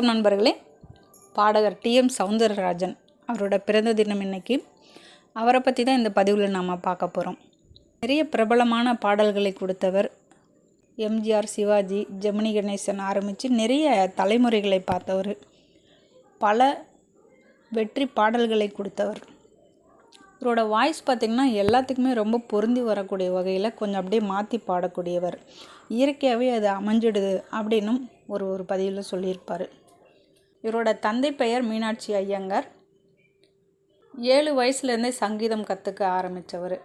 வணக்கம் நண்பர்களே. பாடகர் டிஎம் சவுந்தரராஜன் அவரோட பிறந்த தினம் இன்னைக்கு. அவரை பற்றி தான் இந்த பதிவில் நாம் பார்க்க போகிறோம் நிறைய பிரபலமான பாடல்களை கொடுத்தவர் எம்ஜிஆர் சிவாஜி ஜெமினி கணேசன் ஆரம்பித்து நிறைய தலைமுறைகளை பார்த்தவர். பல வெற்றி பாடல்களை கொடுத்தவர். இவரோட வாய்ஸ் பார்த்திங்கன்னா எல்லாத்துக்குமே ரொம்ப பொருந்தி வரக்கூடிய வகையில் கொஞ்சம் அப்படியே மாற்றி பாடக்கூடியவர். இயற்கையாகவே அது அமைஞ்சிடுது அப்படின்னும் ஒரு ஒரு பதிவில் சொல்லியிருப்பார். இவரோட தந்தை பெயர் மீனாட்சி ஐயங்கார். ஏழு வயசுலேருந்தே சங்கீதம் கற்றுக்க ஆரம்பித்தவர்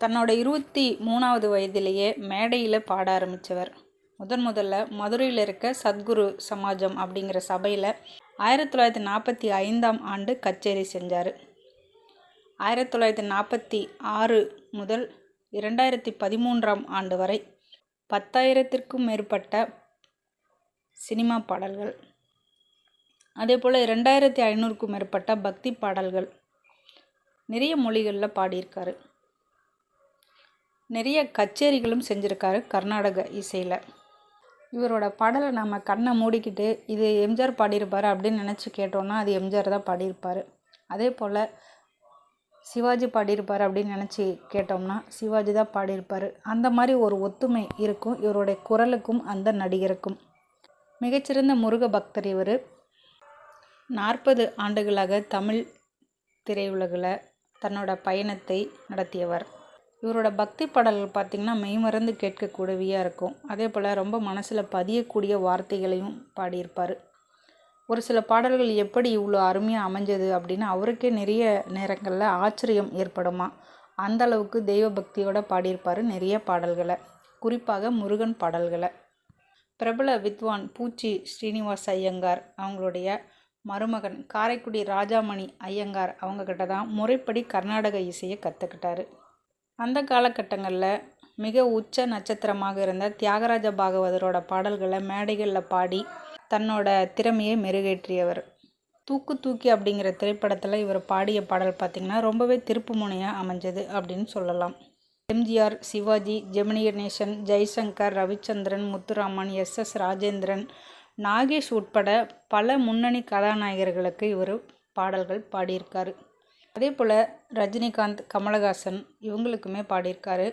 தன்னோட இருபத்தி மூணாவது வயதிலேயே மேடையில் பாட ஆரம்பித்தவர் முதன் முதல்ல மதுரையில் இருக்க சத்குரு சமாஜம் அப்படிங்கிற சபையில் ஆயிரத்தி தொள்ளாயிரத்தி நாற்பத்தி ஐந்தாம் ஆண்டு கச்சேரி செஞ்சார். ஆயிரத்தி தொள்ளாயிரத்தி நாற்பத்தி ஆறு முதல் இரண்டாயிரத்தி பதிமூன்றாம் ஆண்டு வரை பத்தாயிரத்திற்கும் மேற்பட்ட சினிமா பாடல்கள் அதே போல் ரெண்டாயிரத்தி ஐநூறுக்கும் மேற்பட்ட பக்தி பாடல்கள் நிறைய மொழிகளில் பாடியிருக்காரு. நிறைய கச்சேரிகளும் செஞ்சுருக்காரு கர்நாடக இசையில். இவரோட பாடலை நம்ம கண்ணை மூடிக்கிட்டு இது எம்ஜிஆர் பாடியிருப்பார் அப்படின்னு நினச்சி கேட்டோன்னா அது எம்ஜிஆர் தான் பாடியிருப்பார். அதே போல் சிவாஜி பாடியிருப்பார் அப்படின்னு நினச்சி கேட்டோம்னா சிவாஜி தான் பாடியிருப்பார். அந்த மாதிரி ஒரு ஒத்துமை இருக்கும் இவருடைய குரலுக்கும் அந்த நடிகருக்கும். மிகச்சிறந்த முருக பக்தர் இவர். நாற்பது ஆண்டுகளாக தமிழ் திரையுலகில் தன்னோட பயணத்தை நடத்தியவர். இவரோட பக்தி பாடல்கள் பார்த்திங்கன்னா மெய்மறந்து கேட்கக்கூடியவையாக இருக்கும். அதே போல் ரொம்ப மனசில் பதியக்கூடிய வார்த்தைகளையும் பாடியிருப்பார். ஒரு சில பாடல்கள் எப்படி இவ்வளோ அருமையாக அமைஞ்சது அப்படின்னு அவருக்கே நிறைய நேரங்களில் ஆச்சரியம் ஏற்படுமா? அந்த அளவுக்கு தெய்வ பக்தியோடு பாடியிருப்பார் நிறைய பாடல்களை. குறிப்பாக முருகன் பாடல்களை. பிரபல வித்வான் பூச்சி ஸ்ரீனிவாஸ் ஐயங்கார் அவங்களுடைய மருமகன் காரைக்குடி ராஜாமணி ஐயங்கார் அவங்கக்கிட்ட தான் முறைப்படி கர்நாடக இசையை கற்றுக்கிட்டாரு அந்த காலகட்டங்களில் மிக உச்ச நட்சத்திரமாக இருந்த தியாகராஜ பாகவதரோட பாடல்களை மேடைகளில் பாடி தன்னோட திறமையை மெருகேற்றியவர். தூக்கு தூக்கி அப்படிங்கிற திரைப்படத்தில் இவர் பாடிய பாடல் பார்த்திங்கன்னா ரொம்பவே திருப்பு முனையாக அமைஞ்சது அப்படின்னு சொல்லலாம். MGR Sivaji Gemini Ganesan Jaishankar Ravichandran Muthuraman S S Rajendran Nagesh உட்பட பல முன்னணி கதாநாயகர்களுக்கு இவர் பாடல்கள் பாடியிருக்காரு. அதே போல் ரஜினிகாந்த் கமலஹாசன் இவங்களுக்குமே பாடியிருக்காரு.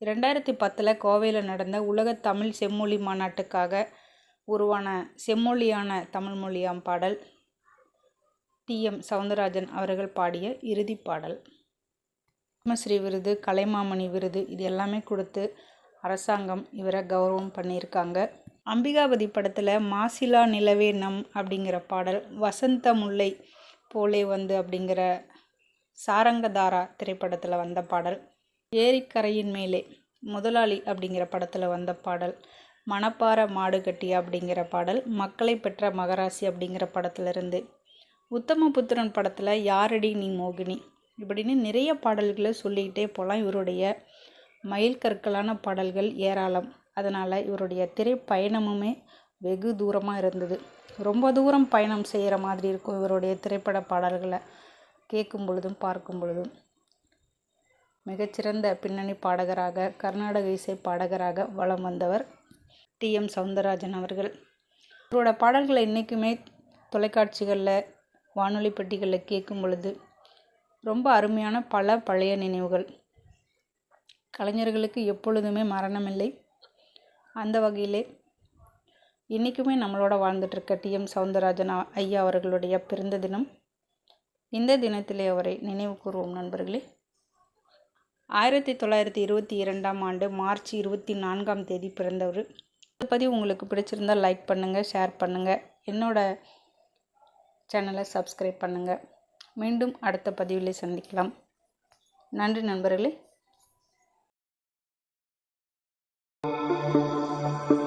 ரெண்டாயிரத்தி பத்தில் கோவையில் நடந்த உலக தமிழ் செம்மொழி மாநாட்டுக்காக உருவான செம்மொழியான தமிழ் மொழியாம் பாடல் டி. எம். சவுந்தரராஜன் அவர்கள் பாடிய இறுதி பாடல். பத்மஸ்ரீ விருது கலைமாமணி விருது இது எல்லாமே கொடுத்து அரசாங்கம் இவரை கௌரவம் பண்ணியிருக்காங்க. அம்பிகாபதி படத்தில் மாசிலா நிலவே நம் அப்படிங்கிற பாடல் வசந்த முல்லை போலே வந்து அப்படிங்கிற சாரங்கதாரா திரைப்படத்தில் வந்த பாடல் ஏரிக்கரையின் மேலே முதலாளி அப்படிங்கிற படத்தில் வந்த பாடல் மணப்பாற மாடு கட்டி அப்படிங்கிற பாடல் மக்களை பெற்ற மகராசி அப்படிங்கிற படத்திலிருந்து உத்தமபுத்திரன் படத்தில் யாரடி நீ மோகினி இப்படின்னு நிறைய பாடல்களை சொல்லிக்கிட்டே போகலாம் இவருடைய மயில் கற்களான பாடல்கள் ஏராளம். அதனால் இவருடைய திரைப்பயணமுமே வெகு தூரமாக இருந்தது. ரொம்ப தூரம் பயணம் செய்கிற மாதிரி இருக்கும் இவருடைய திரைப்பட பாடல்களை கேட்கும் பொழுதும் பார்க்கும் பொழுதும். மிகச்சிறந்த பின்னணி பாடகராக கர்நாடக இசை பாடகராக வலம் வந்தவர் டி. எம். சவுந்தரராஜன் அவர்கள். இவரோட பாடல்களை இன்றைக்குமே தொலைக்காட்சிகளில் வானொலி பெட்டிகளில் கேட்கும் பொழுது ரொம்ப அருமையான பல பழைய நினைவுகள். கலைஞர்களுக்கு எப்பொழுதுமே மரணமில்லை. அந்த வகையிலே இன்றைக்குமே நம்மளோட வாழ்ந்துட்டுருக்க டி எம் சவுந்தரராஜன் ஐயா அவர்களுடைய பிறந்த தினம். இந்த தினத்திலே அவரை நினைவு கூறுவோம் நண்பர்களே. ஆயிரத்தி தொள்ளாயிரத்தி இருபத்தி இரண்டாம் ஆண்டு மார்ச் இருபத்தி நான்காம் தேதி பிறந்தவர். இந்த பதிவு உங்களுக்கு பிடிச்சிருந்தால் லைக் பண்ணுங்கள் ஷேர் பண்ணுங்கள் என்னோடய சேனலை சப்ஸ்கிரைப் பண்ணுங்கள் மீண்டும் அடுத்த பதிவில் சந்திக்கலாம். நன்றி நண்பர்களே. Thank you.